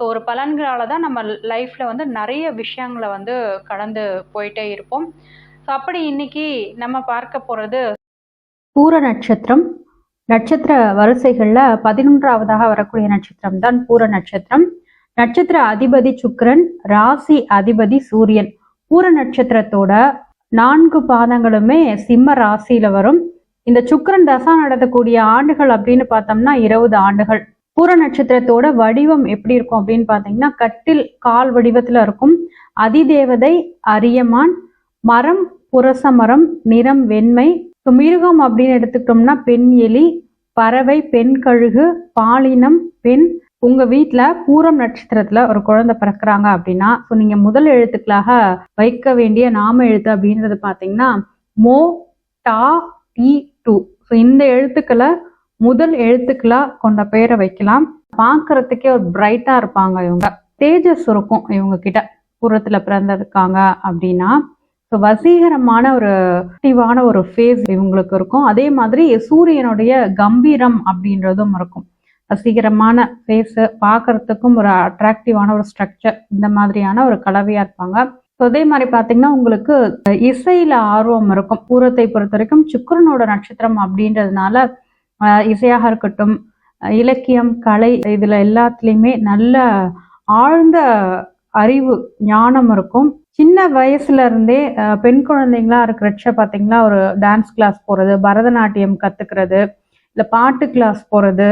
So ஒரு பலன்களால் தான் நம்ம லைஃப்பில் வந்து நிறைய விஷயங்களை வந்து கடந்து போயிட்டே இருப்போம். ஸோ அப்படி இன்னைக்கு நம்ம பார்க்க போகிறது பூர நட்சத்திரம். நட்சத்திர வரிசைகளில் பதினொன்றாவதாக வரக்கூடிய நட்சத்திரம் தான் பூர நட்சத்திரம். நட்சத்திர அதிபதி சுக்கரன் ராசி அதிபதி சூரியன். பூர நட்சத்திரத்தோட நான்கு பாதங்களுமே சிம்ம ராசியில வரும். இந்த சுக்கிரன் தசா நடத்தக்கூடிய ஆண்டுகள் அப்படின்னு பார்த்தோம்னா இருபது ஆண்டுகள். பூர நட்சத்திரத்தோட வடிவம் எப்படி இருக்கும் அப்படின்னு பார்த்தீங்கன்னா கட்டில் கால் வடிவத்தில் இருக்கும். அதிதேவதை அரியமான் மரம் புரச மரம் நிறம் வெண்மை. இப்போ மிருகம் அப்படின்னு எடுத்துக்கிட்டோம்னா பெண் எலி பறவை பெண் கழுகு பாலினம் பெண். உங்க வீட்டுல பூரம் நட்சத்திரத்துல ஒரு குழந்தை பிறக்கிறாங்க அப்படின்னா ஸோ நீங்க முதல் எழுத்துக்களாக வைக்க வேண்டிய நாம எழுத்து அப்படின்றது பாத்தீங்கன்னா மோ டா டி டூ. ஸோ இந்த எழுத்துக்களை முதல் எழுத்துக்களா கொண்ட பெயரை வைக்கலாம். பார்க்கறதுக்கே ஒரு பிரைட்டா இருப்பாங்க இவங்க. தேஜஸ் இருக்கும் இவங்க கிட்ட புறத்துல பிறந்திருக்காங்க அப்படின்னா. ஸோ வசீகரமான ஒரு ஆக்டிவான ஒரு ஃபேஸ் இவங்களுக்கு இருக்கும். அதே மாதிரி சூரியனுடைய கம்பீரம் அப்படின்றதும் இருக்கும். வசீகரமான ஃபேஸு பார்க்கறதுக்கும் ஒரு அட்ராக்டிவான ஒரு ஸ்ட்ரக்சர் இந்த மாதிரியான ஒரு கலவையாக இருப்பாங்க. ஸோ அதே மாதிரி பார்த்தீங்கன்னா உங்களுக்கு இசையில் ஆர்வம் இருக்கும். பூரத்தை பொறுத்த வரைக்கும் சுக்கரனோட நட்சத்திரம் அப்படின்றதுனால இசையாக இருக்கட்டும் இலக்கியம் கலை இதில் எல்லாத்துலேயுமே நல்ல ஆழ்ந்த அறிவு ஞானம் இருக்கும். சின்ன வயசுல இருந்தே பெண் குழந்தைங்களா இருக்கிறச்ச பார்த்தீங்கன்னா ஒரு டான்ஸ் கிளாஸ் போறது பரதநாட்டியம் கத்துக்கிறது இல்லை பாட்டு கிளாஸ் போறது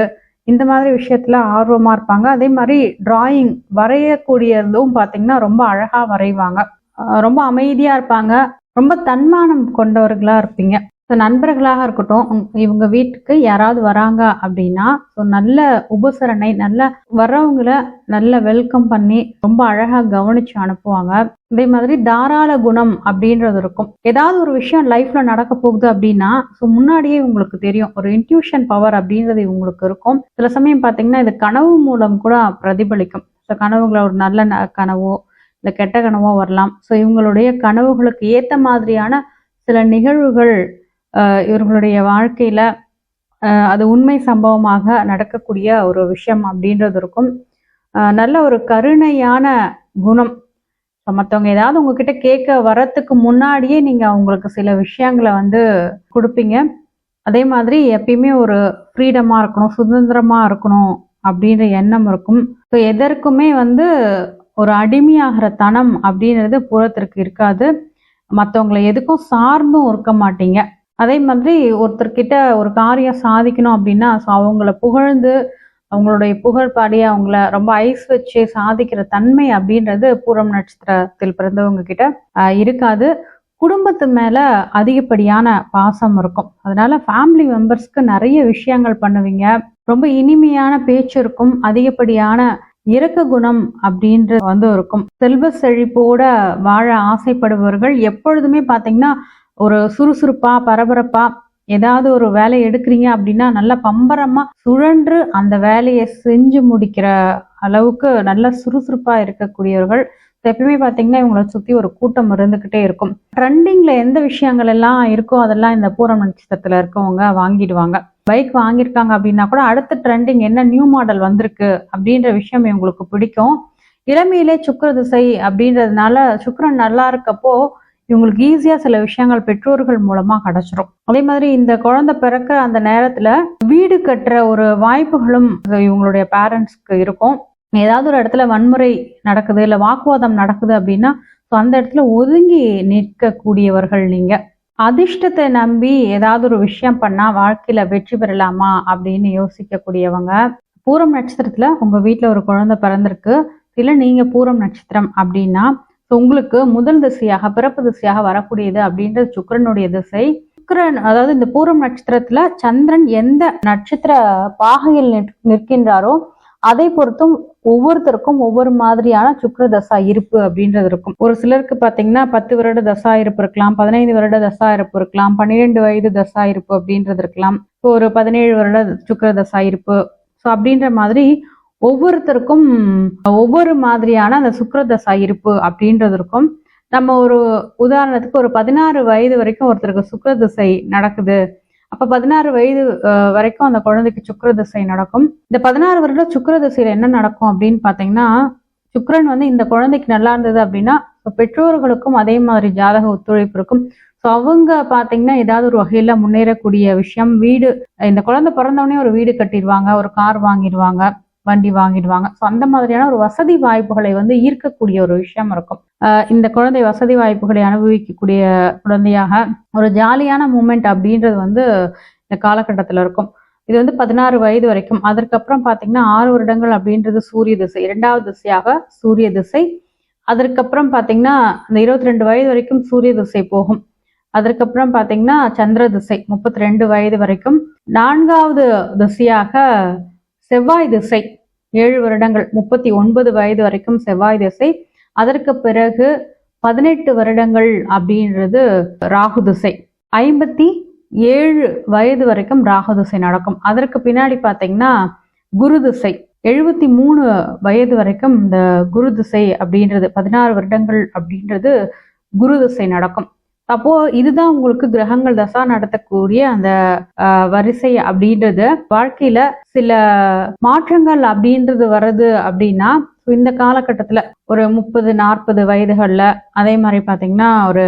இந்த மாதிரி விஷயத்துல ஆர்வமா இருப்பாங்க. அதே மாதிரி டிராயிங் வரையக்கூடியதும் பார்த்தீங்கன்னா ரொம்ப அழகா வரைவாங்க. ரொம்ப அமைதியா இருப்பாங்க. ரொம்ப தன்மானம் கொண்டவர்களா இருப்பீங்க. ஸோ நண்பர்களாக இருக்கட்டும் இவங்க வீட்டுக்கு யாராவது வராங்க அப்படின்னா ஸோ நல்ல உபசரணை நல்ல வர்றவங்கள நல்ல வெல்கம் பண்ணி ரொம்ப அழகாக கவனிச்சு அனுப்புவாங்க. அதே மாதிரி தாராள குணம் அப்படின்றது இருக்கும். ஏதாவது ஒரு விஷயம் லைஃப்ல நடக்க போகுது அப்படின்னா ஸோ முன்னாடியே உங்களுக்கு தெரியும். ஒரு இன்ட்யூஷன் பவர் அப்படின்றது இவங்களுக்கு இருக்கும். சில சமயம் பார்த்தீங்கன்னா இது கனவு மூலம் கூட பிரதிபலிக்கும். ஸோ கனவுகளை ஒரு நல்ல ந- கனவோ இல்லை கெட்ட கனவோ வரலாம். ஸோ இவங்களுடைய கனவுகளுக்கு ஏற்ற மாதிரியான சில நிகழ்வுகள் இவர்களுடைய வாழ்க்கையில் அது உண்மை சம்பவமாக நடக்கக்கூடிய ஒரு விஷயம் அப்படின்றது இருக்கும். நல்ல ஒரு கருணையான குணம். ஸோ மற்றவங்க ஏதாவது உங்ககிட்ட கேட்க வரத்துக்கு முன்னாடியே நீங்கள் அவங்களுக்கு சில விஷயங்களை வந்து கொடுப்பீங்க. அதே மாதிரி எப்பயுமே ஒரு ஃப்ரீடமாக இருக்கணும் சுதந்திரமாக இருக்கணும் அப்படின்ற எண்ணம் இருக்கும். ஸோ எதற்குமே வந்து ஒரு அடிமையாகிற தனம் அப்படின்றது புறத்திற்கு இருக்காது. மற்றவங்களை எதுக்கும் சார்ந்தும் இருக்க மாட்டீங்க. அதே மாதிரி ஒருத்தர்கிட்ட ஒரு காரியம் சாதிக்கணும் அப்படின்னா ஸோ அவங்கள புகழ்ந்து அவங்களுடைய புகழ் பாடி அவங்கள ரொம்ப ஐஸ் வச்சு சாதிக்கிற தன்மை அப்படின்றது பூரம் நட்சத்திரத்தில் பிறந்தவங்க கிட்ட இருக்காது. குடும்பத்து மேல அதிகப்படியான பாசம் இருக்கும். அதனால ஃபேமிலி மெம்பர்ஸ்க்கு நிறைய விஷயங்கள் பண்ணுவீங்க. ரொம்ப இனிமையான பேச்சு இருக்கும். அதிகப்படியான இறக்க குணம் அப்படின்றது வந்து இருக்கும். செல்வ செழிப்போட வாழ ஆசைப்படுபவர்கள் எப்பொழுதுமே பார்த்தீங்கன்னா ஒரு சுறுசுறுப்பா பரபரப்பா ஏதாவது ஒரு வேலையை எடுக்கிறீங்க அப்படின்னா நல்லா பம்பரமா சுழன்று அந்த வேலையை செஞ்சு முடிக்கிற அளவுக்கு நல்ல சுறுசுறுப்பா இருக்கக்கூடியவர்கள். எப்பயுமே பார்த்தீங்கன்னா இவங்களை சுத்தி ஒரு கூட்டம் இருந்துகிட்டே இருக்கும். ட்ரெண்டிங்ல எந்த விஷயங்கள் எல்லாம் இருக்கோ அதெல்லாம் இந்த பூரம் நட்சத்திரத்துல இருக்கவங்க வாங்கிடுவாங்க. பைக் வாங்கியிருக்காங்க அப்படின்னா கூட அடுத்த ட்ரெண்டிங் என்ன நியூ மாடல் வந்திருக்கு அப்படின்ற விஷயம் இவங்களுக்கு பிடிக்கும். இளமையிலே சுக்கிர திசை அப்படின்றதுனால சுக்கரன் நல்லா இருக்கப்போ இவங்களுக்கு ஈஸியா சில விஷயங்கள் பெற்றோர்கள் மூலமா கிடைச்சிரும். அதே மாதிரி இந்த குழந்தை பிறக்க அந்த நேரத்துல வீடு கட்டுற ஒரு வாய்ப்புகளும் இவங்களுடைய பேரண்ட்ஸ்க்கு இருக்கும். ஏதாவது ஒரு இடத்துல வன்முறை நடக்குது இல்ல வாக்குவாதம் நடக்குது அப்படின்னா ஸோ அந்த இடத்துல ஒதுங்கி நிற்கக்கூடியவர்கள் நீங்க. அதிர்ஷ்டத்தை நம்பி ஏதாவது ஒரு விஷயம் பண்ணா வாழ்க்கையில வெற்றி பெறலாமா அப்படின்னு யோசிக்கக்கூடியவங்க. பூரம் நட்சத்திரத்துல உங்க வீட்டில் ஒரு குழந்தை பிறந்திருக்கு. இல்ல நீங்க பூரம் நட்சத்திரம் அப்படின்னா ஸோ உங்களுக்கு முதல் திசையாக பிறப்பு திசையாக வரக்கூடியது அப்படின்றது சுக்கரனுடைய திசை. சுக்கரன் அதாவது இந்த பூரம் நட்சத்திரத்துல சந்திரன் எந்த நட்சத்திர பாகையில் நிற்- நிற்கின்றாரோ அதை பொறுத்தும் ஒவ்வொருத்தருக்கும் ஒவ்வொரு மாதிரியான சுக்கர தசா இருப்பு அப்படின்றது இருக்கும். ஒரு சிலருக்கு பாத்தீங்கன்னா பத்து வருட தசா இருப்பு இருக்கலாம் பதினைந்து வருட தசா இருப்பு இருக்கலாம் பன்னிரெண்டு வயது தசா இருப்பு அப்படின்றது இருக்கலாம். ஒரு பதினேழு வருட சுக்கர தசா இருப்பு. ஸோ அப்படின்ற மாதிரி ஒவ்வொருத்தருக்கும் ஒவ்வொரு மாதிரியான அந்த சுக்கரதசா இருப்பு அப்படின்றது இருக்கும் நம்ம ஒரு உதாரணத்துக்கு ஒரு பதினாறு வயது வரைக்கும் ஒருத்தருக்கு சுக்கிர திசை நடக்குது. அப்ப பதினாறு வயது வரைக்கும் அந்த குழந்தைக்கு சுக்கிரதிசை நடக்கும். இந்த பதினாறு வருட சுக்கரதிசையில என்ன நடக்கும் அப்படின்னு பாத்தீங்கன்னா சுக்கரன் வந்து இந்த குழந்தைக்கு நல்லா இருந்தது அப்படின்னா பெற்றோர்களுக்கும் அதே மாதிரி ஜாதக ஒத்துழைப்பு இருக்கும். ஸோ அவங்க பாத்தீங்கன்னா ஏதாவது ஒரு வகையில முன்னேறக்கூடிய விஷயம் வீடு இந்த குழந்தை பிறந்தவொடனே ஒரு வீடு கட்டிடுவாங்க ஒரு கார் வாங்கிடுவாங்க. வண்டி வாங்கிடுவாங்க. ஸோ அந்த மாதிரியான ஒரு வசதி வாய்ப்புகளை வந்து ஈர்க்கக்கூடிய ஒரு விஷயம் இருக்கும். இந்த குழந்தை வசதி வாய்ப்புகளை அனுபவிக்கக்கூடிய குழந்தையாக ஒரு ஜாலியான மூமெண்ட் அப்படின்றது வந்து இந்த காலகட்டத்தில் இருக்கும். இது வந்து பதினாறு வயது வரைக்கும். அதற்கப்புறம் பார்த்தீங்கன்னா ஆறு வருடங்கள் அப்படின்றது சூரிய திசை. இரண்டாவது திசையாக சூரிய திசை. அதற்கப்புறம் பார்த்தீங்கன்னா அந்த இருபத்தி ரெண்டு வயது வரைக்கும் சூரிய திசை போகும். அதற்கப்புறம் பார்த்தீங்கன்னா சந்திர திசை முப்பத்தி ரெண்டு வயது வரைக்கும். நான்காவது திசையாக செவ்வாய் திசை. ஏழு வருடங்கள் முப்பத்தி ஒன்பது வயது வரைக்கும் செவ்வாய் திசை. அதற்கு பிறகு பதினெட்டு வருடங்கள் அப்படின்றது ராகு திசை. ஐம்பத்தி ஏழு வயது வரைக்கும் ராகு திசை நடக்கும். அதற்கு பின்னாடி பார்த்தீங்கன்னா குரு திசை. எழுபத்தி மூணு வயது வரைக்கும் இந்த குரு திசை அப்படின்றது பதினாறு வருடங்கள் அப்படின்றது குரு திசை நடக்கும். அப்போ இதுதான் உங்களுக்கு கிரகங்கள் தசா நடத்தக்கூடிய அந்த வரிசை அப்படின்றது. வாழ்க்கையில சில மாற்றங்கள் அப்படின்றது வருது அப்படின்னா இந்த காலகட்டத்துல ஒரு முப்பது நாற்பது வயதுகள்ல அதே மாதிரி பாத்தீங்கன்னா ஒரு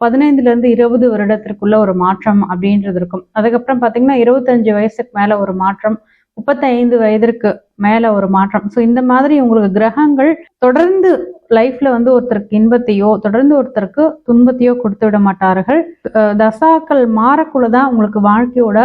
பதினைந்துல இருந்து இருபது வருடத்திற்குள்ள ஒரு மாற்றம் அப்படின்றது இருக்கும். அதுக்கப்புறம் பாத்தீங்கன்னா இருபத்தஞ்சு வயசுக்கு மேல ஒரு மாற்றம் முப்பத்தைந்து வயதிற்கு மேல ஒரு மாற்றம். ஸோ இந்த மாதிரி உங்களுக்கு கிரகங்கள் தொடர்ந்து லைஃப்ல வந்து ஒருத்தருக்கு இன்பத்தையோ தொடர்ந்து ஒருத்தருக்கு துன்பத்தையோ கொடுத்து விட மாட்டார்கள். தசாக்கள் தசாக்கள் மாறக்குள்ளதான் உங்களுக்கு வாழ்க்கையோட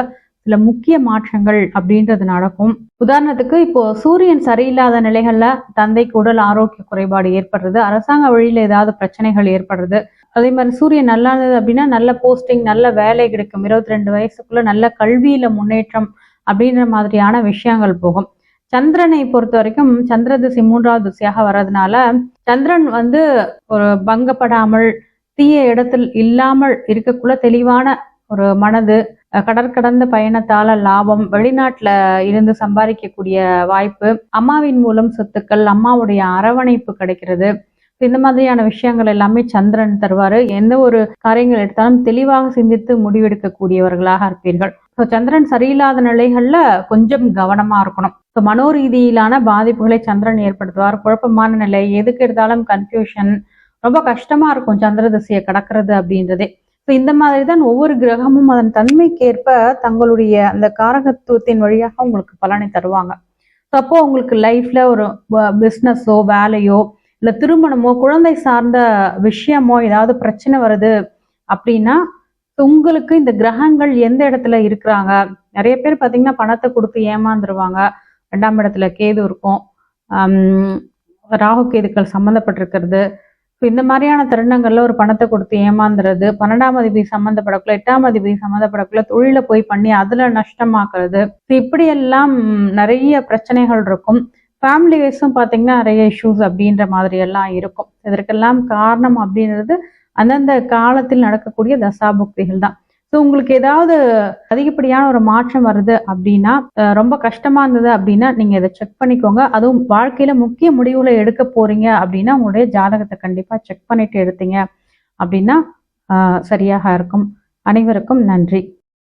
சில முக்கிய மாற்றங்கள் அப்படின்றது நடக்கும். உதாரணத்துக்கு இப்போ சூரியன் சரியில்லாத நிலைகள்ல தந்தைக்கு உடல் ஆரோக்கிய குறைபாடு ஏற்படுறது அரசாங்க வழியில ஏதாவது பிரச்சனைகள் ஏற்படுறது. அதே மாதிரி சூரியன் நல்லா இருந்தது அப்படின்னா நல்ல போஸ்டிங் நல்ல வேலை கிடைக்கும். இருபத்தி ரெண்டு வயசுக்குள்ள நல்ல கல்வியில முன்னேற்றம் அப்படின்ற மாதிரியான விஷயங்கள் போகும். சந்திரனை பொறுத்த வரைக்கும் சந்திர திசை மூன்றாவது திசையாக வர்றதுனால சந்திரன் வந்து ஒரு பங்கப்படாமல் தீய இடத்தில் இல்லாமல் இருக்கக்குள்ள தெளிவான ஒரு மனது கடற்கடந்த பயணத்தால லாபம் வெளிநாட்டுல இருந்து சம்பாதிக்கக்கூடிய வாய்ப்பு அம்மாவின் மூலம் சொத்துக்கள் அம்மாவுடைய அரவணைப்பு கிடைக்கிறது. இந்த மாதிரியான விஷயங்கள் எல்லாமே சந்திரன் தருவாரு. எந்த ஒரு காரியங்கள் எடுத்தாலும் தெளிவாக சிந்தித்து முடிவெடுக்கக்கூடியவர்களாக இருப்பீர்கள். ஸோ சந்திரன் சரியில்லாத நிலைகள்ல கொஞ்சம் கவனமா இருக்கணும். ஸோ மனோரீதியிலான பாதிப்புகளை சந்திரன் ஏற்படுத்துவார். குழப்பமான நிலை எதுக்கு எடுத்தாலும் கன்ஃபியூஷன் ரொம்ப கஷ்டமா இருக்கும் சந்திர திசையை கடக்கிறது அப்படின்றதே. ஸோ இந்த மாதிரி தான் ஒவ்வொரு கிரகமும் அதன் தன்மைக்கேற்ப தங்களுடைய அந்த காரகத்துவத்தின் வழியாக உங்களுக்கு பலனை தருவாங்க. ஸோ அப்போ உங்களுக்கு லைஃப்ல ஒரு பிஸ்னஸோ வேலையோ இல்லை திருமணமோ குழந்தை சார்ந்த விஷயமோ ஏதாவது பிரச்சனை வருது அப்படின்னா உங்களுக்கு இந்த கிரகங்கள் எந்த இடத்துல இருக்கிறாங்க? நிறைய பேர் பார்த்தீங்கன்னா பணத்தை கொடுத்து ஏமாந்துருவாங்க. ரெண்டாம் இடத்துல கேது இருக்கும். ராகு கேதுக்கள் சம்மந்தப்பட்டிருக்கிறது ஸோ இந்த மாதிரியான தருணங்களில் ஒரு பணத்தை கொடுத்து ஏமாந்துறது பன்னெண்டாம் அதிபதி சம்மந்தப்படக்குள்ள எட்டாம் அதிபதி சம்மந்தப்படக்குள்ள தொழில போய் பண்ணி அதில் நஷ்டமாக்குறது. ஸோ இப்படியெல்லாம் நிறைய பிரச்சனைகள் இருக்கும். ஃபேமிலி வைஸும் பார்த்தீங்கன்னா நிறைய இஷ்யூஸ் அப்படின்ற மாதிரி எல்லாம் இருக்கும் இதற்கெல்லாம் காரணம் அப்படின்றது அந்தந்த காலத்தில் நடக்கக்கூடிய தசாபுக்திகள் தான். ஸோ உங்களுக்கு ஏதாவது அதிகப்படியான ஒரு மாற்றம் வருது அப்படின்னா ரொம்ப கஷ்டமா இருந்தது அப்படின்னா நீங்க இதை செக் பண்ணிக்கோங்க. அதுவும் வாழ்க்கையில முக்கிய முடிவுகளை எடுக்க போறீங்க அப்படின்னா உங்களுடைய ஜாதகத்தை கண்டிப்பா செக் பண்ணிட்டு எடுத்தீங்க அப்படின்னா சரியாக இருக்கும். அனைவருக்கும் நன்றி.